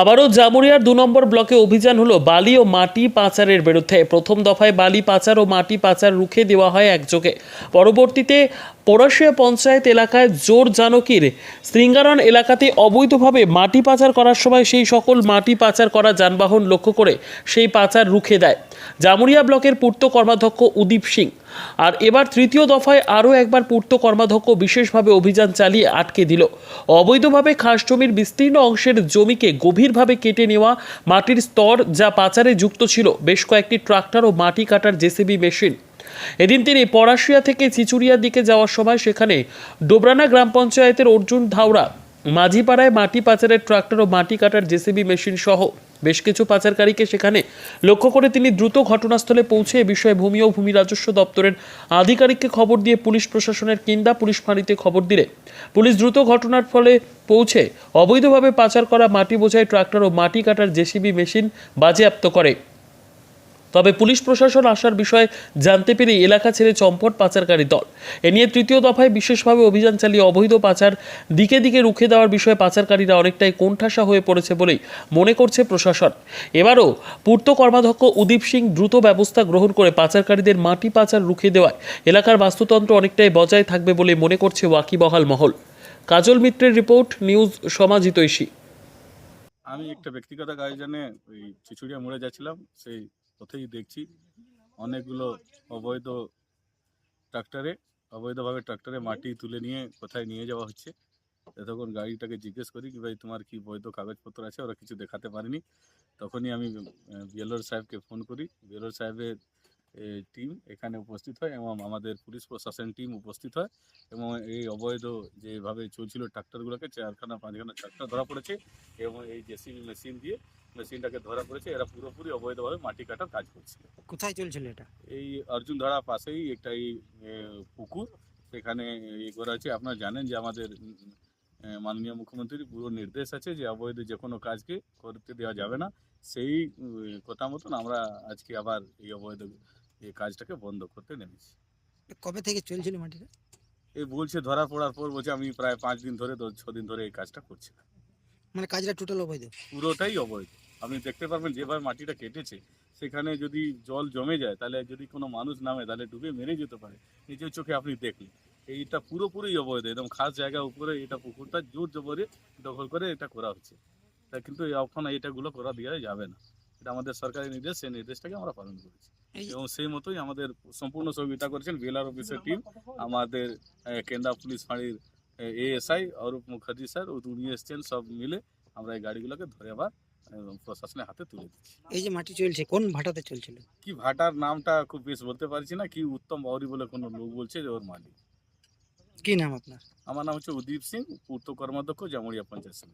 আবারও জামুরিয়ার দু নম্বর ব্লকে অভিযান হলো বালি ও মাটি পাচারের বিরুদ্ধে। প্রথম দফায় বালি পাচার ও মাটি পাচার রুখে দেওয়া হয় একযোগে। পরবর্তীতে পড়াশিয়া পঞ্চায়েত এলাকায় জোর জানকীর। শৃঙ্গারন এলাকাতে অবৈধভাবে মাটি পাচার করার সময় সেই সকল মাটি পাচার করা যানবাহন লক্ষ্য করে সেই পাচার রুখে দেয়। জামুরিয়া ব্লকের পূর্ত কর্মাধ্যক্ষ উদীপ সিং। আর এবার তৃতীয় দফায় আরও একবার পূর্ত কর্মাধ্যক্ষ বিশেষভাবে অভিযান চালিয়ে আটকে দিল। অবৈধভাবে খাস জমির বিস্তীর্ণ অংশের জমিকে গভীরভাবে কেটে নেওয়া মাটির স্তর যা পাচারে যুক্ত ছিল। বেশ কয়েকটি ট্রাক্টর ও মাটি কাটার জেসিবি মেশিন এদিন তিনি পরাশিয়া থেকে চিচুরিয়ার দিকে যাওয়ার সময় সেখানে ডোবরানা গ্রাম পঞ্চায়েতের অর্জুন ধাওড়া, মাঝিপাড়ায় মাটি পাচারের ট্রাক্টর ও মাটি কাটার জেসিবি মেশিন সহ বেশ কিছু পাচারকারীকে সেখানে লক্ষ্য করে তিনি দ্রুত ঘটনাস্থলে পৌঁছে এ বিষয়ে ভূমি ও ভূমি রাজস্ব দপ্তরের আধিকারিককে খবর দিয়ে পুলিশ প্রশাসনের কিন্দা পুলিশ ফাঁড়িতে খবর দিলে। পুলিশ দ্রুত ঘটনার ফলে পৌঁছে অবৈধভাবে পাচার করা মাটি বোঝাই ট্রাক্টর ও মাটি কাটার জেসিবি মেশিন বাজেয়াপ্ত করে। তবে পুলিশ প্রশাসন আসার বিষয়ে জানতে পেরে এলাকা ছেড়ে চম্পট পাচারকারী দল। এ নিয়ে তৃতীয় দফায় বিশেষভাবে অভিযান চালিয়ে অবৈধ পাচার দিকে দিকে রুখে দেওয়ার বিষয়ে পাচারকারীরা অনেকটাই কোণঠাসা হয়ে পড়েছে বলেই মনে করছে প্রশাসন। এবারও পূর্ত কর্মাধ্যক্ষ উদীপ সিং দ্রুত ব্যবস্থা গ্রহণ করে পাচারকারীদের মাটি পাচার রুখে দেওয়ায় এলাকার বাস্তুতন্ত্র অনেকটাই বজায় থাকবে বলে মনে করছে ওয়াকিবহাল মহল। কাজল মিত্রের রিপোর্ট, নিউজ সমাজিতৈষী আমি একটা ব্যক্তিগত আয়োজনে ওই চিচুড়িয়া মোড়ে যাচ্ছিলাম, সেই পথেই দেখছি। অনেকগুলো অবৈধ ট্রাক্টরে, অবৈধভাবে ট্রাক্টরে মাটি তুলে নিয়ে কোথায় নিয়ে যাওয়া হচ্ছে। তখন গাড়িটাকে জিজ্ঞেস করি কি ভাই তোমার কি বৈধ কাগজপত্র আছে? ওরা কিছু দেখাতে পারেনি। তখনই আমি বিএলওর সাহেবকে ফোন করি। বিএলওর সাহেবের টিম এখানে উপস্থিত হয় এবং আমাদের পুলিশ প্রশাসন টিম উপস্থিত হয় এবং এই অবৈধ যেভাবে চলছিল ট্রাক্টরগুলোকে চারখানা পাঁচখানা ট্রাক্টর ধরা পড়েছে এবং এই জেসিবি মেশিন দিয়ে মেশিনটাকে ধরা পড়েছে। এরা পুরোপুরি অবৈধভাবে মাটি কাটার কাজ করছিল কোথায় চলছিল এটা? এই অর্জুন ধারা পাশেই একটা এই পুকুর। সেখানে ইয়ে করা আছে আপনারা জানেন যে আমাদের মাননীয় মুখ্যমন্ত্রীর পুরো নির্দেশ আছে যে অবৈধ যে কোনো কাজকে করতে দেওয়া যাবে না। সেই কথা মতন আমরা আজকে আবার এই অবৈধ এই কাজটাকে বন্ধ করতে নেমেছি। কবে থেকে চলছিল মাটিটা? এই বলছে ধরা পড়ার পর বলছে আমি প্রায় পাঁচ দিন ধরে দশ ছ দিন ধরে এই কাজটা করছি মানে কাজটা টোটাল অবৈধ? পুরোটাই অবৈধ। আপনি দেখতে পারবেন যেভাবে মাটিটা কেটেছে সেখানে যদি জল জমে যায় তাহলে যদি কোনো মানুষ নামে তাহলে ডুবে মেরে যেতে পারে। নিজের চোখে আপনি দেখলেন। এইটা পুরোপুরি অবৈধ একদম খাস জায়গা উপরে এটা পুকুরটা জোর জবরে দখল করে এটা করা হচ্ছে। তা কিন্তু এখন এটাগুলো করা দেওয়া যাবে না। এটা আমাদের সরকারি নির্দেশ সেই নির্দেশটাকে আমরা পালন করেছি। এবং সেই মতোই আমাদের সম্পূর্ণ সহযোগিতা করেছেন বিএলআর অফিসের টিম আমাদের কেন্দ্রা পুলিশ ফাঁড়ির এএসআই অরূপ মুখার্জি স্যার ও উনি এসছেন সব মিলে আমরা এই গাড়িগুলোকে ধরে আবার প্রশাসনের হাতে তুলে দিচ্ছি। এই যে মাটি চলছে কোন ভাটাতে চলছিল? কি ভাটার নামটা খুব বেশ বলতে পারছি না কি উত্তম বাউরি বলে কোনো লোক বলছে যে ওর মালিক। কি নাম আপনার? আমার নাম হচ্ছে উদীপ সিং পূর্ত কর্মাধ্যক্ষ জামুরিয়া পঞ্চায়েত সমিতি।